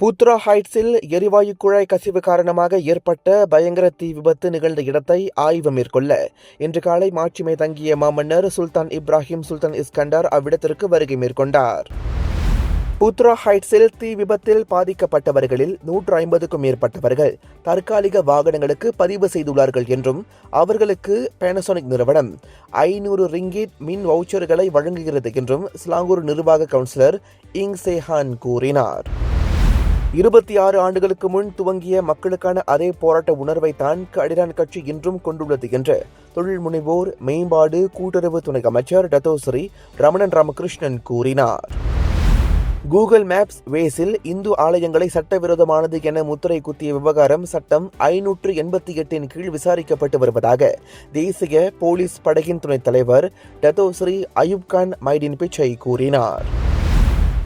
Putra ஹைட்ஸில் எரிவாயு குழாய் கசிவு காரணமாக ஏற்பட்ட பயங்கர தீ விபத்து நிகழ்ந்த இடத்தை ஆய்வு மேற்கொள்ள இன்று காலை மாட்சிமை தங்கிய மாமன்னர் சுல்தான் இப்ராஹிம் சுல்தான் இஸ்கண்டர் அவ்விடத்திற்கு வருகை மேற்கொண்டார். பூத்ரா ஹைட்ஸில் தீ விபத்தில் பாதிக்கப்பட்டவர்களில் நூற்று ஐம்பதுக்கும் மேற்பட்டவர்கள் தற்காலிக வாகனங்களுக்கு பதிவு செய்துள்ளார்கள் என்றும் அவர்களுக்கு பேனசோனிக் நிறுவனம் ஐநூறு ரிங்கிட் மின் வவுச்சர்களை வழங்குகிறது என்றும் ஸ்லாங்கூர் நிர்வாக கவுன்சிலர் இங் சேஹான் கூறினார். இருபத்தி ஆறு ஆண்டுகளுக்கு முன் துவங்கிய மக்களுக்கான அதே போராட்ட உணர்வை தான் கடிரான் கட்சி இன்றும் கொண்டுள்ளது என்று தொழில் முனைவோர் மேம்பாடு கூட்டுறவு துணை அமைச்சர் டத்தோஸ்ரீ ரமணன் ராமகிருஷ்ணன் கூறினார். கூகுள் மேப்ஸ் வேஸில் இந்து ஆலயங்களை சட்டவிரோதமானது என முத்திரை குத்திய விவகாரம் சட்டம் ஐநூற்று எண்பத்தி எட்டின் கீழ் விசாரிக்கப்பட்டு வருவதாக தேசிய போலீஸ் படையின் துணைத் தலைவர் டத்தோஸ்ரீ அயூப்கான் மைடின் பிச்சை கூறினார்.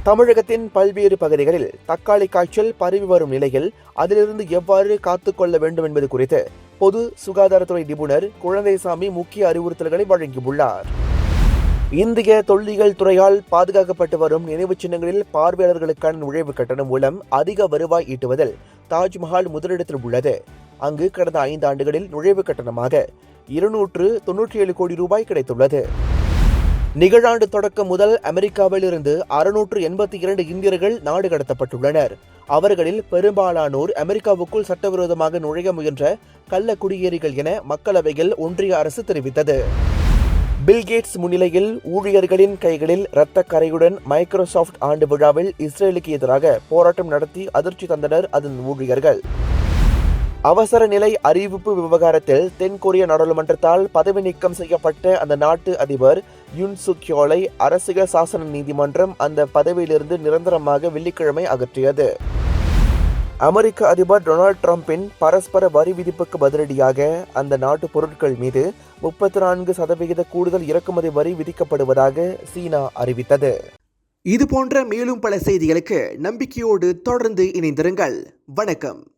தமிழகத்தின் பல்வேறு பகுதிகளில் தக்காளி காய்ச்சல் பரவி வரும் நிலையில் அதிலிருந்து எவ்வாறு காத்துக்கொள்ள வேண்டும் என்பது குறித்து பொது சுகாதாரத்துறை நிபுணர் குழந்தைசாமி முக்கிய அறிவுறுத்தல்களை வழங்கியுள்ளார். இந்திய தொல்லியல் துறையால் பாதுகாக்கப்பட்டு வரும் நினைவுச் சின்னங்களில் பார்வையாளர்களுக்கான நுழைவு கட்டணம் மூலம் அதிக வருவாய் ஈட்டுவதில் தாஜ்மஹால் முதலிடத்தில் உள்ளது. அங்கு கடந்த ஐந்து ஆண்டுகளில் நுழைவு கட்டணமாக இருநூற்று தொன்னூற்றி ஏழு கோடி ரூபாய் கிடைத்துள்ளது. நிகழாண்டு தொடக்கம் முதல் அமெரிக்காவில் இருந்து அறுநூற்று எண்பத்தி இரண்டு இந்தியர்கள் நாடு கடத்தப்பட்டுள்ளனர். அவர்களில் பெரும்பாலானோர் அமெரிக்காவுக்குள் சட்டவிரோதமாக நுழைய முயன்ற கள்ள குடியேறிகள் என மக்களவையில் ஒன்றிய அரசு தெரிவித்தது. பில்கேட்ஸ் முன்னிலையில் ஊழியர்களின் கைகளில் இரத்த கரையுடன் மைக்ரோசாஃப்ட் ஆண்டு விழாவில் இஸ்ரேலுக்கு எதிராக போராட்டம் நடத்தி அதிர்ச்சி தந்தனர் அதன் ஊழியர்கள். அவசர நிலை அறிவிப்பு விவகாரத்தில் தென்கொரிய நாடாளுமன்றத்தால் பதவி நீக்கம் செய்யப்பட்ட அந்த நாட்டு அதிபர் யுன் சுக்யோலை அரசியல் சாசன நீதிமன்றம் அந்த பதவியிலிருந்து நிரந்தரமாக வெள்ளிக்கிழமை அகற்றியது. அமெரிக்க அதிபர் டொனால்ட் ட்ரம்பின் பரஸ்பர வரி விதிப்புக்கு பதிலடியாக அந்த நாட்டு பொருட்கள் மீது முப்பத்தி நான்கு சதவிகித கூடுதல் இறக்குமதி வரி விதிக்கப்படுவதாக சீனா அறிவித்தது. இது போன்ற மேலும் பல செய்திகளுக்கு நம்பிக்கையோடு தொடர்ந்து இணைந்திருங்கள். வணக்கம்.